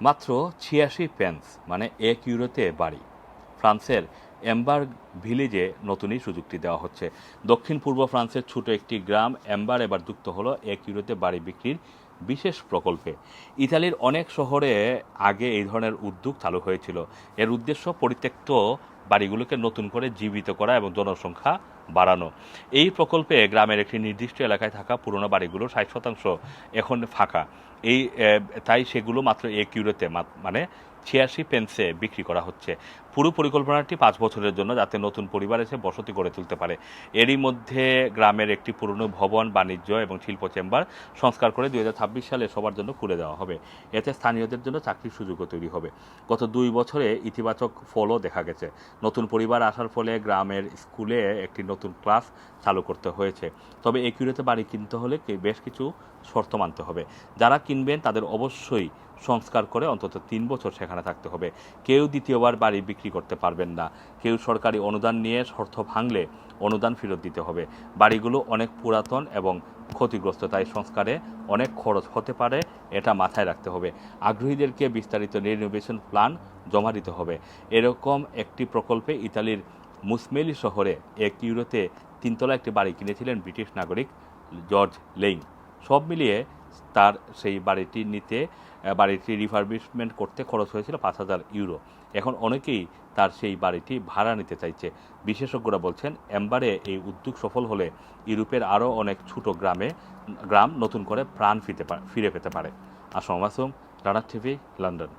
মাত্র ছিয়াশি পেন্স মানে এক ইউরোতে বাড়ি। ফ্রান্সের এম্বার্গ ভিলেজে নতুনই সুযোগটি দেওয়া হচ্ছে। দক্ষিণ পূর্ব ফ্রান্সের ছোট একটি গ্রাম এম্বার এবার যুক্ত হলো এক ইউরোতে বাড়ি বিক্রির বিশেষ প্রকল্পে। ইতালির অনেক শহরে আগে এই ধরনের উদ্যোগ চালু হয়েছিল। এর উদ্দেশ্য পরিত্যক্ত বাড়িগুলোকে নতুন করে জীবিত করা এবং জনসংখ্যা বাড়ানো। এই প্রকল্পে গ্রামের একটি নির্দিষ্ট এলাকায় থাকা পুরনো বাড়িগুলো ষাট শতাংশ এখন ফাঁকা। এই তাই সেগুলো মাত্র এক ইউরোতে মানে ছিয়াশি পেন্সে বিক্রি করা হচ্ছে। পুরো পরিকল্পনাটি পাঁচ বছরের জন্য যাতে নতুন পরিবার এসে বসতি গড়ে তুলতে পারে। এরই মধ্যে গ্রামের একটি পুরনো ভবন, বাণিজ্য এবং শিল্প চেম্বার সংস্কার করে দুই হাজার ছাব্বিশ সালে সবার জন্য খুলে দেওয়া হবে। এতে স্থানীয়দের জন্য চাকরির সুযোগও তৈরি হবে। গত দুই বছরে ইতিবাচক ফলও দেখা গেছে। নতুন পরিবার আসার ফলে গ্রামের স্কুলে একটি নতুন ক্লাস চালু করতে হয়েছে। তবে একিউরেতে বাড়ি কিনতে হলে বেশ কিছু শর্ত মানতে হবে। যারা কিনবেন তাদের অবশ্যই সংস্কার করে অন্তত তিন বছর সেখানে থাকতে হবে। কেউ দ্বিতীয়বার বাড়ি বিক্রি করতে পারবেন না। কেউ সরকারি অনুদান নিয়ে শর্ত ভাঙলে অনুদান ফেরত দিতে হবে। বাড়িগুলো অনেক পুরাতন এবং ক্ষতিগ্রস্ত, তাই সংস্কারে অনেক খরচ হতে পারে, এটা মাথায় রাখতে হবে। আগ্রহীদেরকে বিস্তারিত রিনোভেশন প্ল্যান জমা দিতে হবে। এরকম একটি প্রকল্পে ইতালির মুসমেলি শহরে এক ইউরোতে তিনতলা একটি বাড়ি কিনেছিলেন ব্রিটিশ নাগরিক জর্জ লেইং। সব মিলিয়ে তার সেই বাড়িটি নিতে বাড়িটি রিফার্বিশমেন্ট করতে খরচ হয়েছিল পাঁচ হাজার ইউরো এখন অনেকেই তার সেই বাড়িটি ভাড়া নিতে চাইছে। বিশেষজ্ঞরা বলছেন, এম্বারে এই উদ্যোগ সফল হলে ইউরোপের আরও অনেক ছোট গ্রামে, গ্রাম নতুন করে প্রাণ ফিরতে ফিরে পেতে পারে। Assam Masum TV, London.